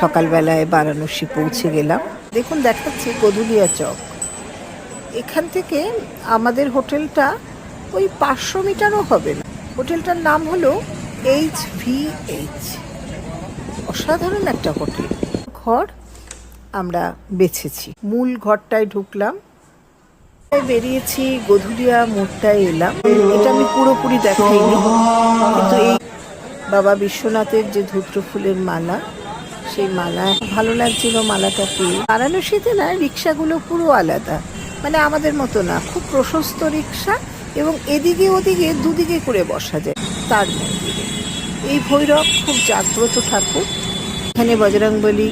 সকালবেলায় বারাণসী পৌঁছে গেলাম। দেখুন, দেখাচ্ছি গধুলিয়া চক। এখান থেকে আমাদের হোটেলটা ওই পাঁচশো মিটারও হবে না। হোটেলটার নাম হলো এইচ ভি এইচ। অসাধারণ একটা হোটেল। ঘর আমরা বেছেছি। মূল ঘরটায় ঢুকলাম। বেরিয়েছি? গধুলিয়া মোড়টায় এলাম। এটা আমি পুরোপুরি দেখাইনি। কিন্তু এই বাবা বিশ্বনাথের যে ধূত্র ফুলের মালা সেই মালা ভালো লাগছিল মালাটা পেয়ে বারাণসীতে না রিক্সাগুলো পুরো আলাদা। মানে আমাদের মতো না, খুব প্রশস্ত রিক্সা এবং এদিকে ওদিকে দুদিকে করে বসা যায় তার মন্দিরে এই ভৈরব খুব জাগ্রত ঠাকুর। এখানে বজরংবলী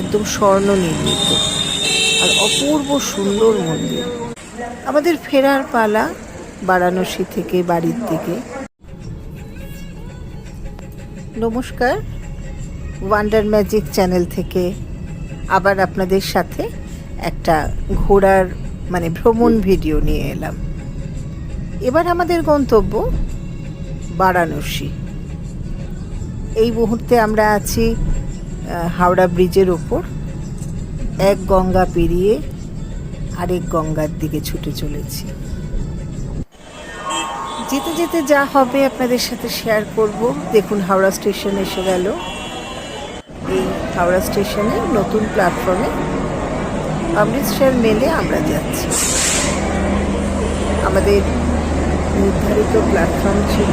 একদম স্বর্ণ নির্মিত। আর অপূর্ব সুন্দর মন্দির। আমাদের ফেরার পালা বারাণসী থেকে বাড়ির দিকে। নমস্কার। ওয়ান্ডার ম্যাজিক চ্যানেল থেকে আবার আপনাদের সাথে একটা ঘোড়ার মানে ভ্রমণ ভিডিও নিয়ে এলাম। এবার আমাদের গন্তব্য বারাণসী। এই মুহূর্তে আমরা আছি হাওড়া ব্রিজের ওপর। এক গঙ্গা পেরিয়ে আরেক গঙ্গার দিকে ছুটে চলেছি। যেতে যেতে যা হবে আপনাদের সাথে শেয়ার করব। দেখুন হাওড়া স্টেশন এসে গেল। হাওড়া স্টেশনে নতুন প্ল্যাটফর্মে অমৃতসর মেলে আমরা যাচ্ছি। আমাদের নির্ধারিত প্ল্যাটফর্ম ছিল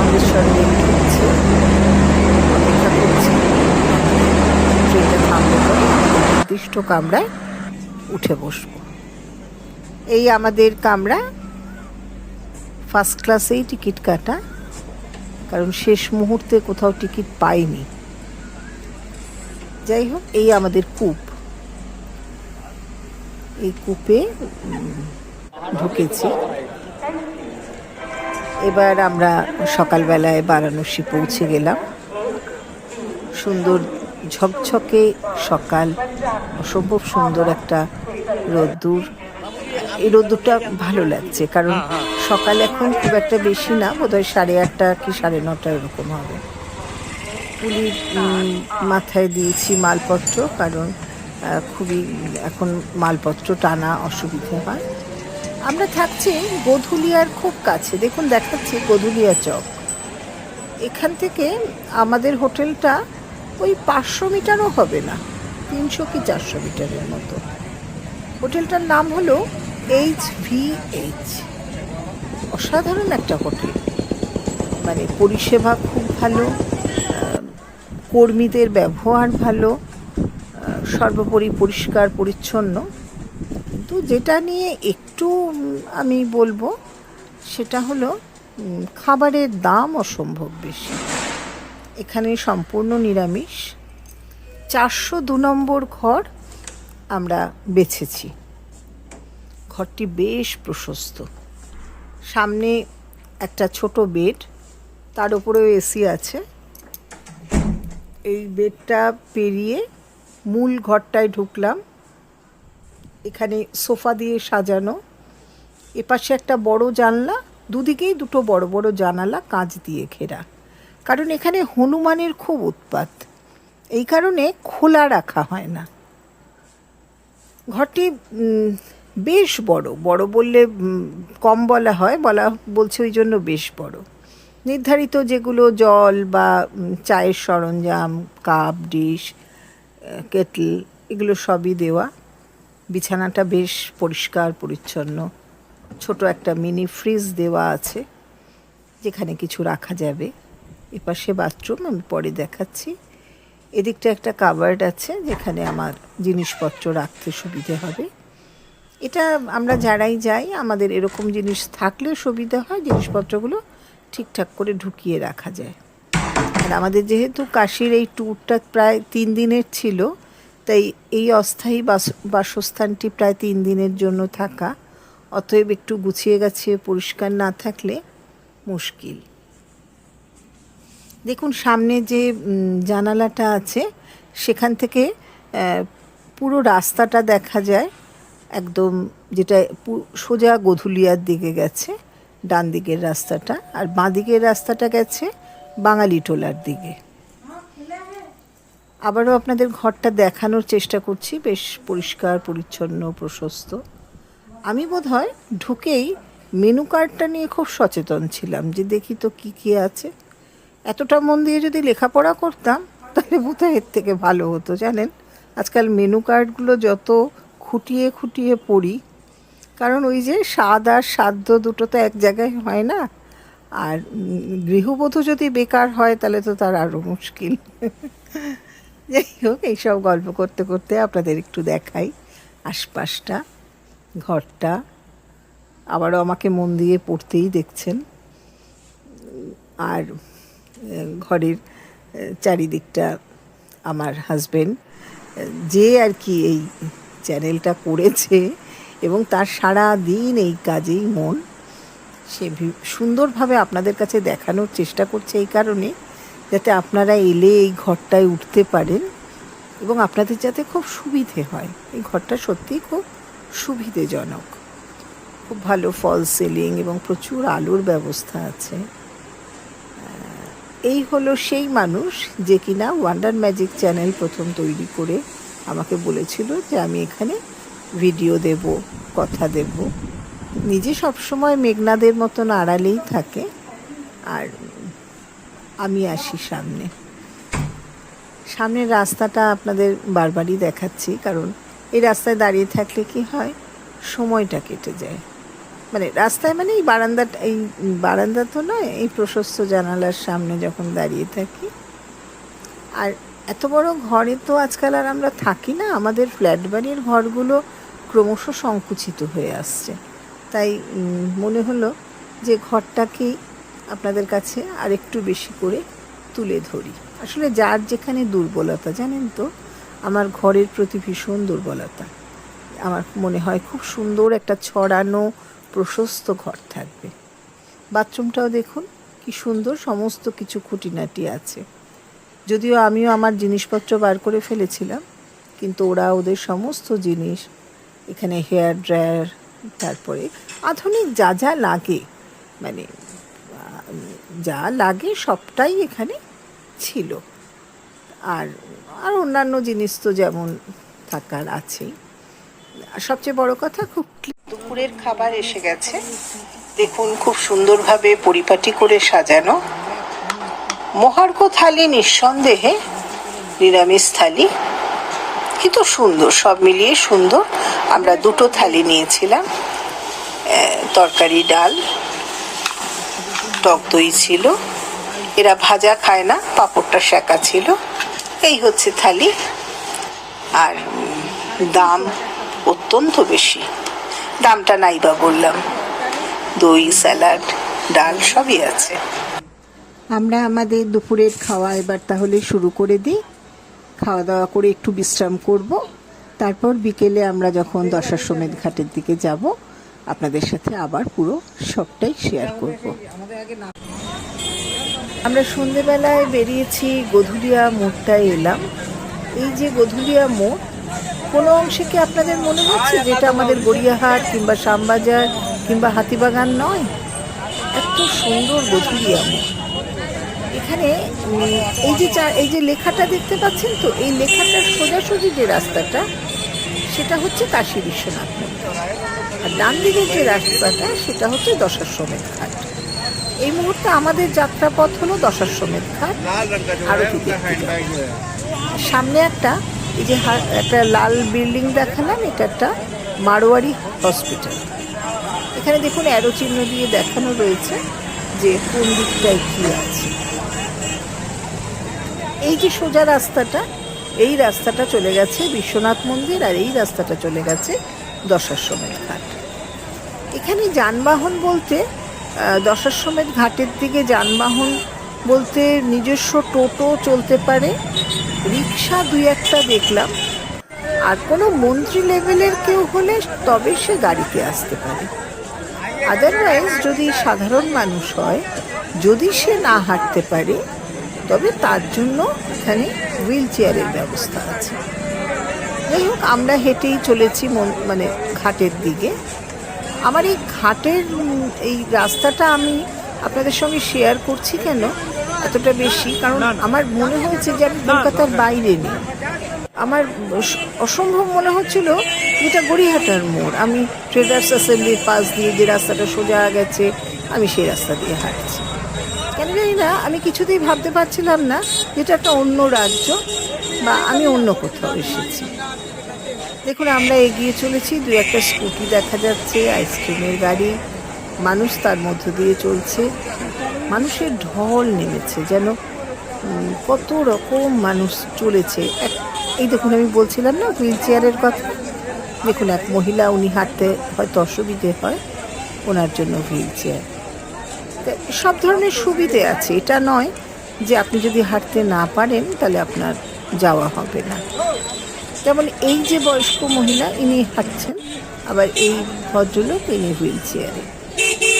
অমৃতসর মেল ঢুকছে অপেক্ষা করছি। ট্রেনটা পরে নির্দিষ্ট কামরায় উঠে বসবো। এই আমাদের কামরা ফার্স্ট ক্লাসেই টিকিট কাটা। কারণ শেষ মুহূর্তে কোথাও টিকিট পাইনি। যাই হোক, এই আমাদের কূপ। এই কূপে ঢুকেছি। এবার আমরা সকালবেলায় বারাণসী পৌঁছে গেলাম। সুন্দর ঝকঝকে সকাল, অসম্ভব সুন্দর একটা রোদ্দুর। এই রোদ্দুরটা ভালো লাগছে কারণ সকাল এখন খুব একটা বেশি না বোধহয় সাড়ে আটটা কি সাড়ে নটা এরকম হবে। পুলির মাথায় দিয়েছি মালপত্র কারণ খুবই এখন মালপত্র টানা অসুবিধে হয়। আমরা থাকছি গধুলিয়ার খুব কাছে দেখুন দেখাচ্ছি গধুলিয়া চক। এখান থেকে আমাদের হোটেলটা ওই পাঁচশো মিটারও হবে না তিনশো কি চারশো মিটারের মতো। হোটেলটার নাম হলো এইচ ভি এইচ অসাধারণ একটা হোটেল। মানে পরিষেবা খুব ভালো কর্মীদের ব্যবহার ভালো সর্বোপরি পরিষ্কার, পরিচ্ছন্ন। কিন্তু যেটা নিয়ে একটু আমি বলব, সেটা হলো খাবারের দাম অসম্ভব বেশি। এখানে সম্পূর্ণ নিরামিষ। চারশো দু নম্বর ঘর আমরা বেছেছি। ঘরটি বেশ প্রশস্ত। সামনে একটা ছোট বেড, তার উপরেও এসি আছে। এই বেডটা পেরিয়ে মূল ঘরটায় ঢুকলাম। এখানে সোফা দিয়ে সাজানো। এপাশে একটা বড় জানলা, দুদিকেই দুটো বড় বড় জানালা, কাঁচ দিয়ে ঘেরা। কারণ এখানে হনুমানের খুব উৎপাত। এই কারণে খোলা রাখা হয় না। ঘরটি বেশ বড় বড় বললে কম বলা হয়, বলা বলছে ওই জন্য বেশ বড়। নির্ধারিত যেগুলো জল বা চায়ের সরঞ্জাম, কাপ, ডিশ কেটল, এগুলো সবই দেওয়া। বিছানাটা বেশ পরিষ্কার, পরিচ্ছন্ন। ছোট একটা মিনি ফ্রিজ দেওয়া আছে, যেখানে কিছু রাখা যাবে। এপাশে বাথরুম, আমি পরে দেখাচ্ছি। এদিকটা একটা কাবার্ড আছে, যেখানে আমার জিনিসপত্র রাখতে সুবিধে হবে। এটা আমরা যারাই যাই, আমাদের এরকম জিনিস থাকলে সুবিধা হয়, জিনিসপত্রগুলো ঠিকঠাক করে ঢুকিয়ে রাখা যায়। আর আমাদের যেহেতু কাশির এই ট্যুরটা প্রায় তিন দিনের ছিল, তাই এই অস্থায়ী বাস, বাসস্থানটি প্রায় তিন দিনের জন্য থাকা, অতএব একটু গুছিয়ে গাছিয়ে পরিষ্কার না থাকলে মুশকিল। দেখুন, সামনে যে জানালাটা আছে, সেখান থেকে পুরো রাস্তাটা দেখা যায়। একদম যেটা সোজা গধুলিয়ার দিকে গেছে ডান দিকের রাস্তাটা। আর বাঁ দিকের রাস্তাটা গেছে বাঙালি টোলার দিকে। আবারও আপনাদের ঘরটা দেখানোর চেষ্টা করছি, বেশ পরিষ্কার, পরিচ্ছন্ন, প্রশস্ত। আমি বোধ হয় ঢুকেই মেনু কার্ডটা নিয়ে খুব সচেতন ছিলাম যে দেখি তো কী কী আছে। এতটা মন দিয়ে যদি লেখাপড়া করতাম, তাহলে বোধহয় এর থেকে ভালো হতো, জানেন? আজকাল মেনু কার্ডগুলো যত খুঁটিয়ে খুঁটিয়ে পড়ি। কারণ ওই যে স্বাদ আর সাধ্য দুটো তো এক জায়গায় হয় না। আর গৃহবধূ যদি বেকার হয়, তাহলে তো তার আরও মুশকিল। যাই হোক, এইসব গল্প করতে করতে আপনাদের একটু দেখাই। আশপাশটা, ঘরটা, আবারও আমাকে মন দিয়ে পড়তেই দেখছেন। আর, ঘরের, চারিদিকটা আমার হাজবেন্ড যে আর কি এই চ্যানেলটা করেছে এবং তার সারা দিন এই কাজেই মন। সে সুন্দরভাবে আপনাদের কাছে দেখানোর চেষ্টা করছে এই কারণে যাতে আপনারা এলে এই ঘরটায় উঠতে পারেন এবং আপনাদের যাতে খুব সুবিধে হয়। এই ঘরটা সত্যিই খুব সুবিধেজনক। খুব ভালো ফল সিলিং এবং প্রচুর আলোর ব্যবস্থা আছে। এই হলো সেই মানুষ যে কিনা ওয়ান্ডার ম্যাজিক চ্যানেল প্রথম তৈরি করে আমাকে বলেছিল যে আমি এখানে ভিডিও দেব, কথা দেব। নিজে সবসময় মেঘনাদের মতন আড়ালেই থাকে। আর আমি আসি সামনে। সামনের রাস্তাটা আপনাদের বারবারই দেখাচ্ছি, কারণ এই রাস্তায় দাঁড়িয়ে থাকলে কি হয়, সময়টা কেটে যায়। মানে রাস্তায় মানে এই বারান্দা এই বারান্দা তো নয়, এই প্রশস্ত জানালার সামনে যখন দাঁড়িয়ে থাকি। আর এত বড় ঘরে তো আজকাল আর আমরা থাকি না। আমাদের ফ্ল্যাট বাড়ির ঘরগুলো ক্রমশ সংকুচিত হয়ে আসছে। তাই মনে হলো যে ঘরটাকেই আপনাদের কাছে আর একটু বেশি করে তুলে ধরি। আসলে যার যেখানে দুর্বলতা, জানেন তো? আমার ঘরের প্রতি ভীষণ দুর্বলতা। আমার মনে হয় খুব সুন্দর একটা ছড়ানো, প্রশস্ত ঘর থাকবে। বাথরুমটাও দেখুন, কি সুন্দর সমস্ত কিছু খুঁটিনাটি আছে। যদিও আমিও আমার জিনিসপত্র বার করে ফেলেছিলাম, কিন্তু ওরা ওদের সমস্ত জিনিস, এখানে হেয়ার ড্রায়ার তারপরে আধুনিক যা যা লাগে মানে যা লাগে সবটাই এখানে ছিল। আর আর অন্যান্য জিনিস তো যেমন থাকার আছেই। সবচেয়ে বড় কথা খুব দুপুরের খাবার এসে গেছে। দেখুন, খুব সুন্দরভাবে পরিপাটি করে সাজানো। মহার্ঘ থালি নিঃসন্দেহে, নিরামিষ থালি। কিন্তু সুন্দর, সব মিলিয়ে সুন্দর। আমরা দুটো থালি নিয়েছিলাম। তরকারি, ডাল, টক দই ছিল। এরা ভাজা খায় না, পাঁপড়টা সেকা ছিল। এই হচ্ছে থালি। আর দাম অত্যন্ত বেশি। দামটা নাই বা বললাম। দই, স্যালাড, ডাল, সবই আছে। আমরা আমাদের দুপুরের খাওয়া এবার তাহলে শুরু করে দিই। খাওয়া দাওয়া করে একটু বিশ্রাম করব। তারপর বিকেলে আমরা যখন দশার দশাশ্বমেধ ঘাটের দিকে যাব, আপনাদের সাথে আবার পুরো সবটাই শেয়ার করব। আমরা সন্ধেবেলায় বেরিয়েছি, গধুলিয়া মোড়টায় এলাম। এই যে গধুলিয়া মোড়, কোনো অংশে কি আপনাদের মনে হচ্ছে যেটা আমাদের গড়িয়াহাট কিংবা শ্যামবাজার কিংবা হাতিবাগান নয়? এত সুন্দর গধুলিয়া মোড়। এখানে এই যে চা- এই যে লেখাটা দেখতে পাচ্ছেন তো, এই লেখাটার সোজাসুজি যে রাস্তাটা, সেটা হচ্ছে কাশী বিশ্বনাথ আর ডান দিকের যে রাস্তাটা, সেটা হচ্ছে দশাশ্বমেধ ঘাট। এই মুহূর্তে আমাদের যাত্রাপথ হলো দশাশ্বমেধ ঘাট, আরতি সামনে একটা, এই যে একটা লাল বিল্ডিং দেখালাম, এটা একটা মারোয়ারি হসপিটাল। এখানে দেখুন অ্যারো চিহ্ন দিয়ে দেখানো রয়েছে যে কোন দিকটায় কী আছে। এই যে সোজা রাস্তাটা, এই রাস্তাটা চলে গেছে বিশ্বনাথ মন্দির আর এই রাস্তাটা চলে গেছে দশাশ্বমেধ ঘাট। এখানে যানবাহন বলতে দশাশ্বমেধ ঘাটের দিকে যানবাহন বলতে নিজস্ব টোটো চলতে পারে, রিক্সা দুই একটা দেখলাম, আর কোনো মন্ত্রী লেভেলের কেউ হলে তবে সে গাড়িতে আসতে পারে। আদারওয়াইজ যদি সাধারণ মানুষ হয়, যদি সে না হাঁটতে পারে তবে তার জন্য এখানে হুইল চেয়ারের ব্যবস্থা আছে। যাই হোক আমরা হেঁটেই চলেছি মন- ঘাটের দিকে। আমার এই ঘাটের এই রাস্তাটা আমি আপনাদের সঙ্গে শেয়ার করছি কেন? এতটা বেশি কারণ আমার মনে হয়েছে যে আমি কলকাতার বাইরে নেই। আমার অসম্ভব মনে হচ্ছিল যেটা গড়িয়াহাটার মোড়। আমি ট্রেডার্স অ্যাসেম্বলির পাশ দিয়ে যে রাস্তাটা সোজা গেছে আমি সেই রাস্তা দিয়ে হাঁটছি। জানি না, আমি কিছুতেই ভাবতে পারছিলাম না যেটা একটা অন্য রাজ্য বা আমি অন্য কোথাও এসেছি। দেখুন, আমরা এগিয়ে চলেছি, দু একটা স্কুটি দেখা যাচ্ছে, আইসক্রিমের গাড়ি, মানুষ তার মধ্য দিয়ে চলছে, মানুষের ঢল নেমেছে যেন কত রকম মানুষ চলেছে। এক, এই দেখুন, আমি বলছিলাম না, হুইল চেয়ারের কথা। দেখুন, এক মহিলা, উনি হাঁটতে হয়তো অসুবিধে হয়, ওনার জন্য হুইল চেয়ার। সব ধরনের সুবিধে আছে। এটা নয় যে আপনি যদি হাঁটতে না পারেন, তাহলে আপনার যাওয়া হবে না। যেমন এই যে বয়স্ক মহিলা, ইনি হাঁটছেন, আবার এই ভদ্রলোক, ইনি হুইল চেয়ারে।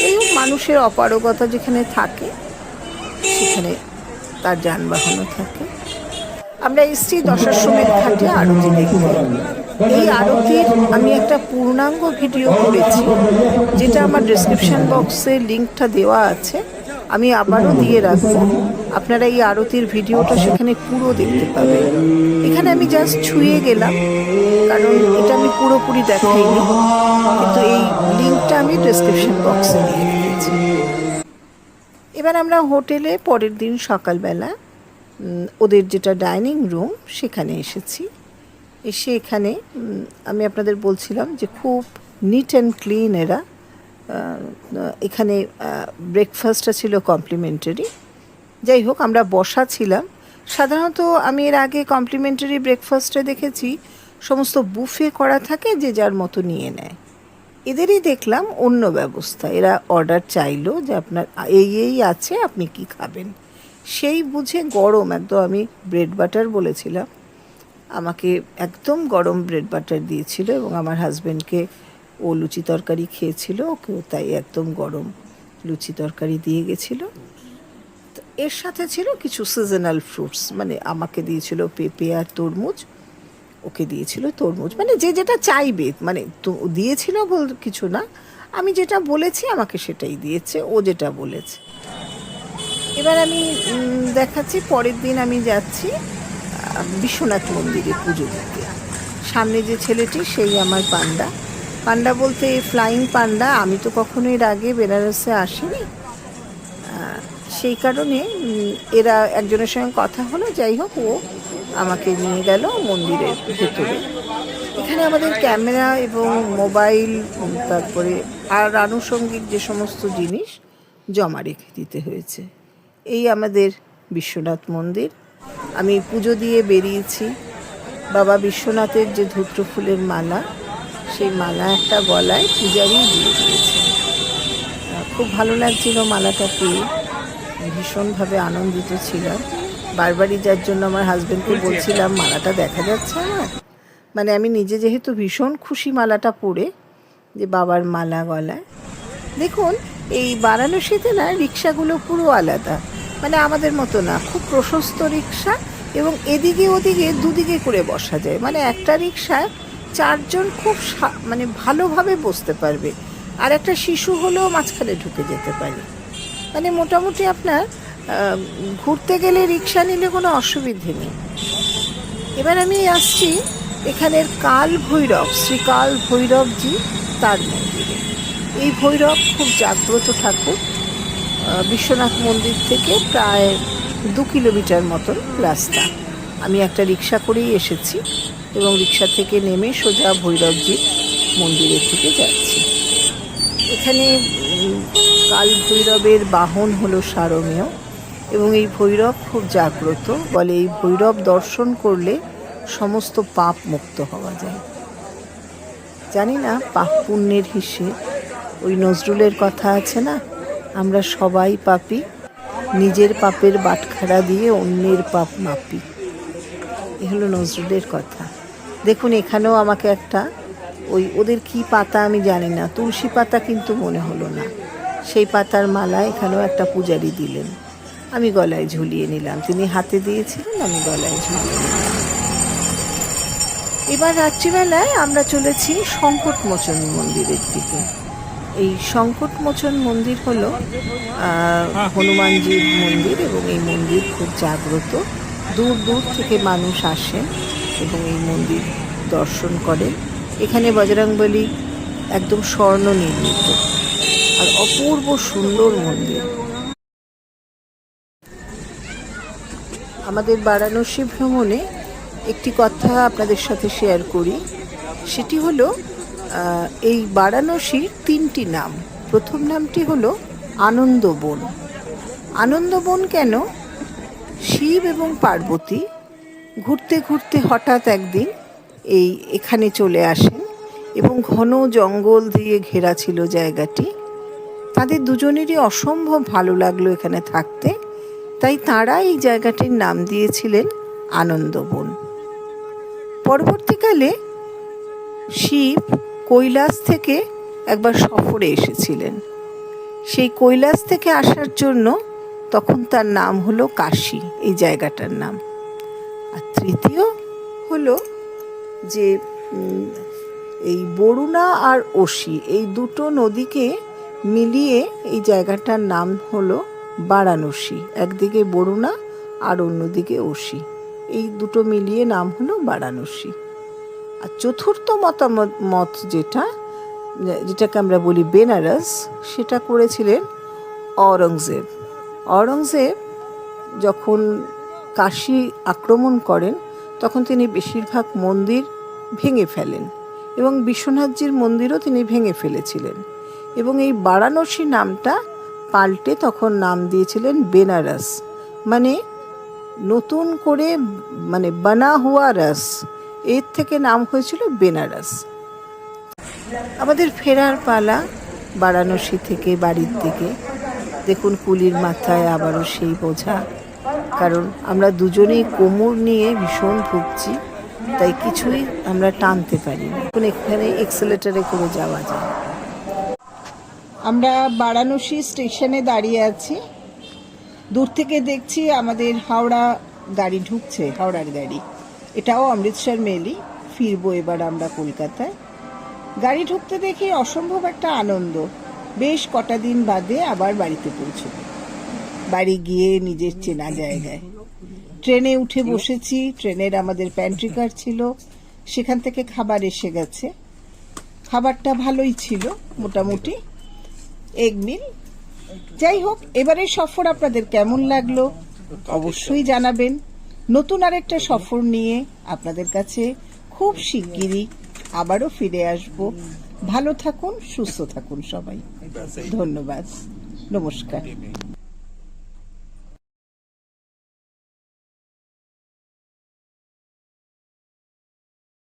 এই মানুষের অপারগতা যেখানে থাকে, সেখানে তার যানবাহনও থাকে। আমরা এসছি দশাশ্বমেধ ঘাটে আরতি দেখতে এই আরতির আমি একটা পূর্ণাঙ্গ ভিডিও করেছি যেটা আমার ডিসক্রিপশন বক্সে লিঙ্কটা দেওয়া আছে। আমি আবারও দিয়ে রাখব আপনারা এই আরতির ভিডিওটা সেখানে পুরো দেখতে পাবেন। এখানে আমি জাস্ট ছুঁয়ে গেলাম কারণ এটা আমি পুরোপুরি দেখাইনি। কিন্তু এই লিঙ্কটা আমি ডিসক্রিপশন বক্সে দিয়ে রেখেছি। এবার আমরা হোটেলে পরের দিন সকালবেলা ওদের যেটা ডাইনিং রুম সেখানে এসেছি। এসে এখানে আমি আপনাদের বলছিলাম যে খুব নিট অ্যান্ড ক্লিন এরা এখানে ব্রেকফাস্টটা ছিল কমপ্লিমেন্টারি যাই হোক, আমরা বসা ছিলাম। সাধারণত আমি এর আগে কমপ্লিমেন্টারি ব্রেকফাস্টে দেখেছি, সমস্ত বুফে করা থাকে যে যার মতো নিয়ে নেয়। এদেরই দেখলাম অন্য ব্যবস্থা, এরা অর্ডার চাইলো যে আপনার, এই এই আছে, আপনি কি খাবেন? সেই বুঝে গরম, একদম আমি ব্রেড বাটার বলেছিলাম। আমাকে একদম গরম ব্রেড বাটার দিয়েছিল এবং আমার হাজব্যান্ডকে ও লুচি তরকারি খেয়েছিল, ওকেও তাই একদম গরম লুচি তরকারি দিয়ে গেছিল। এর সাথে ছিল কিছু সিজনাল ফ্রুটস মানে আমাকে দিয়েছিল পেঁপে আর তরমুজ, ওকে দিয়েছিল তরমুজ মানে যে যেটা চাইবে মানে তো দিয়েছিল বল কিছু না, আমি যেটা বলেছি আমাকে সেটাই দিয়েছে, ও যেটা বলেছে। এবার আমি দেখাচ্ছি, পরের দিন আমি যাচ্ছি। বিশ্বনাথ মন্দিরে পুজো দিতে। সামনে যে ছেলেটি, সেই আমার পান্ডা। পান্ডা বলতে ফ্লাইং পান্ডা, আমি তো কখনো এর আগে বেনারসে আসিনি। সেই কারণে এরা একজনের সঙ্গে কথা হলো, যাই হোক, ও আমাকে নিয়ে গেল মন্দিরের ভেতরে। এখানে আমাদের ক্যামেরা এবং মোবাইল, তারপরে আর আনুষঙ্গিক যে সমস্ত জিনিস জমা রেখে দিতে হয়েছে। এই আমাদের বিশ্বনাথ মন্দির। আমি পুজো দিয়ে বেরিয়েছি। বাবা বিশ্বনাথের যে ধূত্র ফুলের মালা সেই মালা একটা গলায় পূজারি দিয়ে দিয়েছে। খুব ভালো লাগছিল মালাটা পেয়ে। ভীষণভাবে আনন্দিত ছিলাম। বারবারই যার জন্য আমার হাজবেন্ডকে বলছিলাম মালাটা দেখা যাচ্ছে আমার? মানে আমি নিজে যেহেতু ভীষণ খুশি মালাটা পরে যে বাবার মালা গলায়। দেখুন এই বারাণসীতে না রিক্সাগুলো পুরো আলাদা। মানে আমাদের মতো না, খুব প্রশস্ত রিক্সা এবং এদিকে ওদিকে দুদিকে করে বসা যায়। মানে একটা রিক্সায় চারজন খুব মানে ভালোভাবে বসতে পারবে। আর একটা শিশু হলেও মাঝখানে ঢুকে যেতে পারে। মানে মোটামুটি আপনার ঘুরতে গেলে রিক্সা নিলে কোনো অসুবিধে নেই। এবার আমি আসছি এখানের কাল ভৈরব, শ্রী কাল ভৈরবজি তার মন্দিরে। এই ভৈরব খুব জাগ্রত ঠাকুর। বিশ্বনাথ মন্দির থেকে প্রায় দু কিলোমিটার মতন রাস্তা। আমি একটা রিক্সা করেই এসেছি এবং রিক্সা থেকে নেমে সোজা ভৈরবজি মন্দিরের দিকে যাচ্ছি। এখানে কাল ভৈরবের বাহন হলো সারমেয় এবং এই ভৈরব খুব জাগ্রত, বলে এই ভৈরব দর্শন করলে সমস্ত পাপ মুক্ত হওয়া যায়। জানি না, পাপ পুণ্যের হিসেব ওই নজরুলের কথা আছে না? আমরা সবাই পাপি, নিজের পাপের বাটখারা দিয়ে অন্যের পাপ মাপি। এ হলো নজরুলের কথা। দেখুন, এখানেও আমাকে একটা, ওই ওদের কি পাতা আমি জানি না, তুলসী পাতা কিন্তু মনে হলো না। সেই পাতার মালা এখানেও একটা পূজারি দিলেন। আমি গলায় ঝুলিয়ে নিলাম। তিনি হাতে দিয়েছিলেন, আমি গলায় ঝুলিয়ে নিলাম। এবার রাত্রিবেলায় আমরা চলেছি সংকটমোচন মন্দিরের দিকে। এই সংকটমোচন মন্দির হলো হনুমানজির মন্দির এবং এই মন্দির খুব জাগ্রত। দূর দূর থেকে মানুষ আসেন এবং এই মন্দির দর্শন করেন। এখানে বজরংবলী একদম স্বর্ণ নির্মিত। আর অপূর্ব সুন্দর মন্দির। আমাদের বারাণসী ভ্রমণে একটি কথা আপনাদের সাথে শেয়ার করি। সেটি হলো এই বারাণসীর তিনটি নাম। প্রথম নামটি হলো আনন্দবন। আনন্দবন কেন? শিব এবং পার্বতী ঘুরতে ঘুরতে হঠাৎ একদিন এই এখানে চলে আসেন এবং ঘন জঙ্গল দিয়ে ঘেরা ছিল জায়গাটি। তাদের দুজনেরই অসম্ভব ভালো লাগল এখানে থাকতে, তাই তারা এই জায়গাটির নাম দিয়েছিলেন আনন্দবন। পরবর্তীকালে শিব কৈলাস থেকে একবার সফরে এসেছিলেন। সেই কৈলাস থেকে আসার জন্য তখন তার নাম হলো কাশী, এই জায়গাটার নাম। আর তৃতীয় হলো যে এই বরুণা আর ওশি, এই দুটো নদীকে মিলিয়ে এই জায়গাটার নাম হলো বারাণসী, একদিকে বরুণা আর অন্যদিকে ওশি। এই দুটো মিলিয়ে নাম হলো বারাণসী। আর চতুর্থ মতামত, মত যেটা যেটাকে আমরা বলি বেনারস, সেটা করেছিলেন অরঙ্গজেব অরঙ্গজেব যখন কাশী আক্রমণ করেন, তখন তিনি বেশিরভাগ মন্দির ভেঙে ফেলেন এবং বিশ্বনাথজির মন্দিরও তিনি ভেঙে ফেলেছিলেন এবং এই বারাণসী নামটা পাল্টে তখন নাম দিয়েছিলেন বেনারস। মানে নতুন করে মানে বানা হুয়া রস এর থেকে নাম হয়েছিল বেনারস। আমাদের ফেরার পালা বারাণসী থেকে বাড়ির দিকে। দেখুন কুলির মাথায় আবারও সেই বোঝা। কারণ আমরা দুজনেই কোমর নিয়ে ভীষণ ভুগছি, তাই কিছুই আমরা টানতে পারি এখন এখানে এক্সেলেটারে করে যাওয়া যায়। আমরা বারাণসী স্টেশনে দাঁড়িয়ে আছি। দূর থেকে দেখছি আমাদের হাওড়া গাড়ি ঢুকছে, হাওড়ার গাড়ি। এটাও অমৃতসর মেলি ফিরবো এবার আমরা কলকাতায়। গাড়ি ঢুকতে দেখি অসম্ভব একটা আনন্দ। বেশ কটা দিন বাদে আবার বাড়িতে পৌঁছব। বাড়ি গিয়ে নিজের চেনা জায়গায়। ট্রেনে উঠে বসেছি ট্রেনের আমাদের প্যান্ট্রি কার ছিল। সেখান থেকে খাবার এসে গেছে। খাবারটা ভালোই ছিল মোটামুটি। এগ মিল যাই হোক এবারের সফর আপনাদের কেমন লাগল? অবশ্যই জানাবেন। নতুন আরেকটা সফর নিয়ে আপনাদের কাছে খুব শিগগিরই আবারও ফিরে আসব। ভালো থাকুন, সুস্থ থাকুন সবাই। ধন্যবাদ। নমস্কার।